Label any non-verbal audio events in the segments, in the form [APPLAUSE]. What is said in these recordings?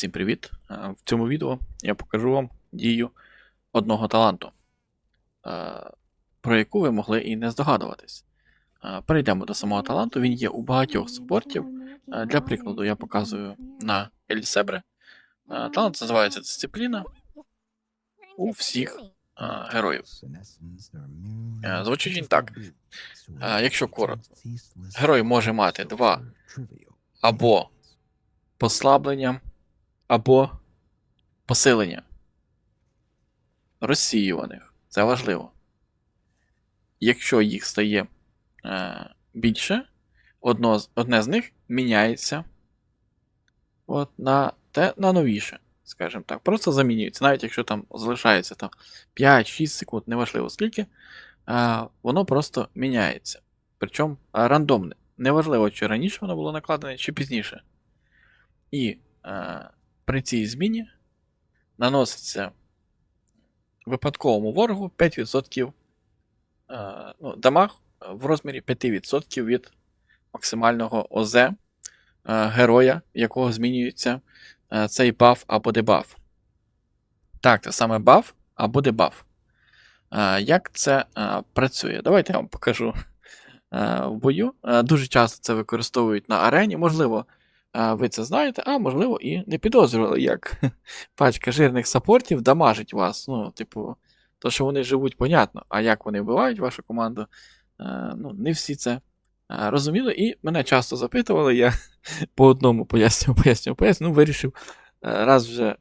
Всім привіт! Е, В цьому відео я покажу вам дію одного таланту, е, про яку ви могли і не здогадуватись. Е, Перейдемо до самого таланту. Він є у багатьох спортів. Для прикладу, я показую на Елісебре. Е, Талант називається дисципліна у всіх героїв. Звучить він так. Якщо коротко, герой може мати два або послаблення, або посилення розсіюваних. Це важливо. Якщо їх стає е, більше, одно, одне з них міняється от, на те на новіше, скажімо так. Просто замінюється. Навіть якщо там залишається там 5-6 секунд, неважливо скільки, е, воно просто міняється. Причому рандомне. Неважливо, чи раніше воно було накладене, чи пізніше. І е, при цій зміні наноситься випадковому ворогу 5% е, ну, дамаг в розмірі 5% від максимального ОЗ е, героя, якого змінюється е, цей баф або дебаф. Так, це саме баф або дебаф. Е, як це е, працює? Давайте я вам покажу е, в бою. Е, дуже часто це використовують на арені. Можливо, е, ви це знаєте, а можливо, і не підозрювали, як [LAUGHS] пачка жирних саппортів дамажить вас. Ну, типу, то, що вони живуть, понятно. А як вони вбивають вашу команду, е, ну, не всі це е, розуміли. І мене часто запитували, я [LAUGHS] по одному пояснював, пояснював, пояснював. Ну, вирішив, е, раз вже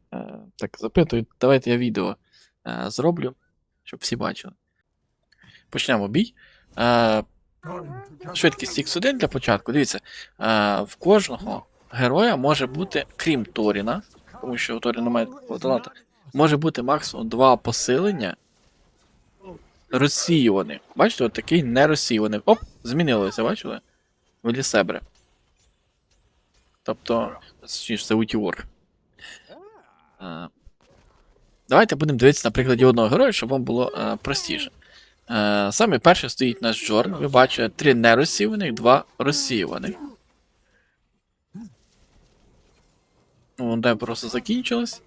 так запитують, давайте я відео зроблю, щоб всі бачили. Почнемо бій. Швидкість X1 для початку. Дивіться, в кожного героя може бути, крім Торіна, тому що у Торіна має таланта, може бути максимум два посилення розсіюваних. Бачите, от такий не розсіюваний. Оп, змінилося, бачили? В Елісебре. Тобто, це Утіор. Е, Давайте будемо дивитися на прикладі одного героя, щоб вам було е, простіше. Е, Саме перше стоїть наш Джорн. Ви бачите три нерозсіюваних, два розсіюваних. Ну, Воно просто закінчилось.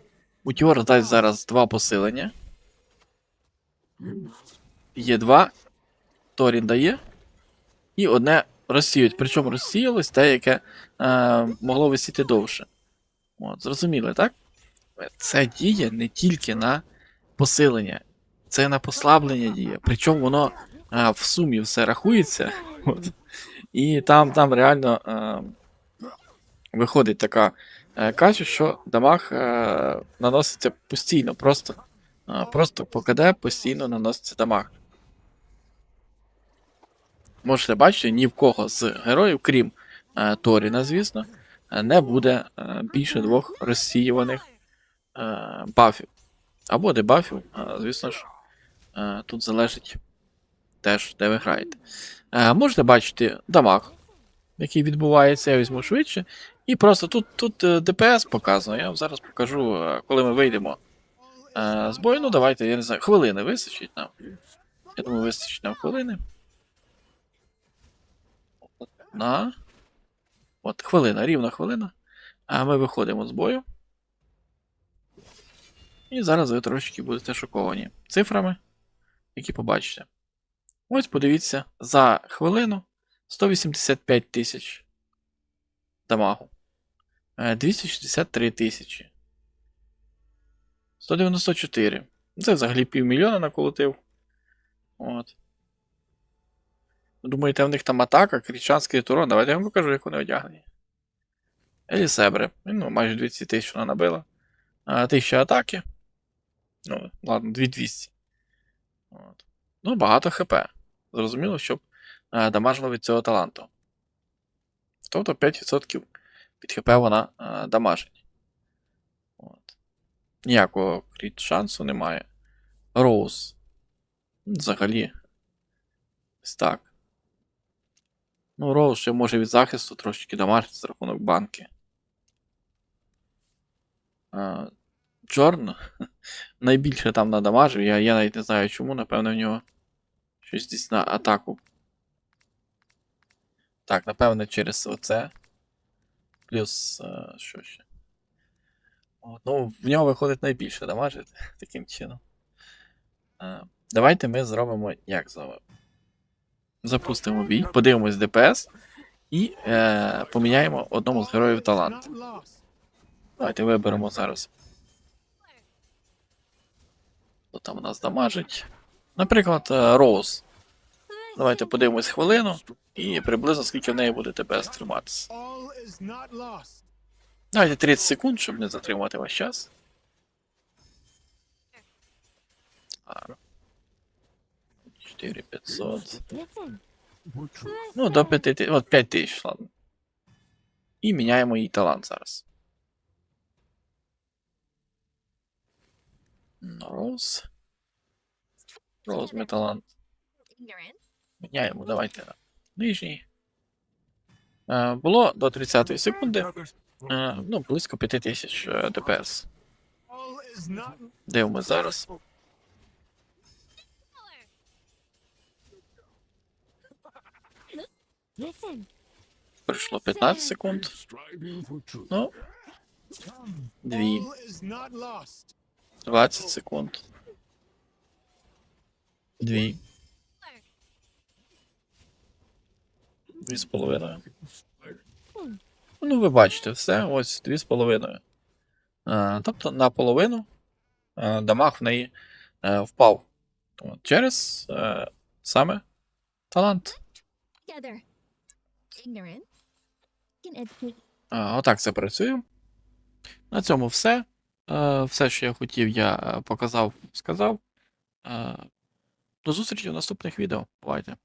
У Тіор дасть зараз два посилення. Є два. Торін дає. І одне розсіють. Причому розсіялось те, яке е, могло висіти довше. От, зрозуміли, так? Це діє не тільки на посилення, це на послаблення діє. Причому воно а, в сумі все рахується. От. І там, там реально а, виходить така е, кача, що дамаг е, наноситься постійно, просто, а, просто по КД постійно наноситься дамаг. Можете бачити, ні в кого з героїв, крім е, Торіна, звісно, е, не буде е, більше двох розсіюваних е, бафів. Або дебафів, е, звісно ж, е, тут залежить теж, де ви граєте. Е, можете бачити дамаг, який відбувається, я візьму швидше. І просто тут, тут е, ДПС показано, я вам зараз покажу, е, коли ми вийдемо е, з бою. Ну, давайте, я не знаю, хвилини вистачить нам. Я думаю, вистачить нам хвилини. На. От, хвилина, рівна хвилина. А ми виходимо з бою. І зараз ви трошечки будете шоковані цифрами, які побачите. Ось подивіться, за хвилину 185 тисяч дамагу. Е, 263 тисячі. 194. Це взагалі півмільйона наколотив. От. Думаєте, в них там атака, крічанський турон. Давайте я вам покажу, як вони одягнені. Елісебре. Ну, майже 200 тисяч вона набила. А, 1000 атаки. Ну, ладно, 2200. От. Ну, багато ХП. Зрозуміло, щоб е, дамажило від цього таланту. Тобто 5% від ХП вона е, дамажить. От. Ніякого кріт шансу немає. Роуз. Взагалі. Ось так. Ну, Роуз ще може від захисту трошечки дамажити за рахунок банки. Джорн [LAUGHS] найбільше там надамажив, я, я навіть не знаю чому, напевно, в нього щось десь на атаку. Так, напевно, через оце. Плюс. е, що ще? От, ну, в нього виходить найбільше дамажити [LAUGHS] таким чином. Е, давайте ми зробимо як зробимо. Запустимо бій, подивимось ДПС і е, поміняємо одному з героїв талант. Давайте виберемо зараз. Хто там у нас дамажить? Наприклад, е, Роуз. Давайте подивимось хвилину і приблизно скільки в неї буде ДПС триматися. Давайте 30 секунд, щоб не затримувати ваш час. А. 4500. Ну, до 5000. От 5000, ладно. І міняємо її талант зараз. Роуз. Роуз ми талант. Міняємо, давайте нижній. Е, було до 30 секунди. Е, ну, близько 5000 е, ДПС. Is not зараз. Пройшло 15 секунд. Ну, дві, all is not lost. 20 секунд. Дві. Дві з половиною. Ну, ви бачите, все, ось дві з половиною. Тобто наполовину дамаг в неї е, впав. Тому через е, саме талант. Отак це працює. На цьому все. Е, Все, що я хотів, я показав, сказав. До зустрічі в наступних відео. Бувайте.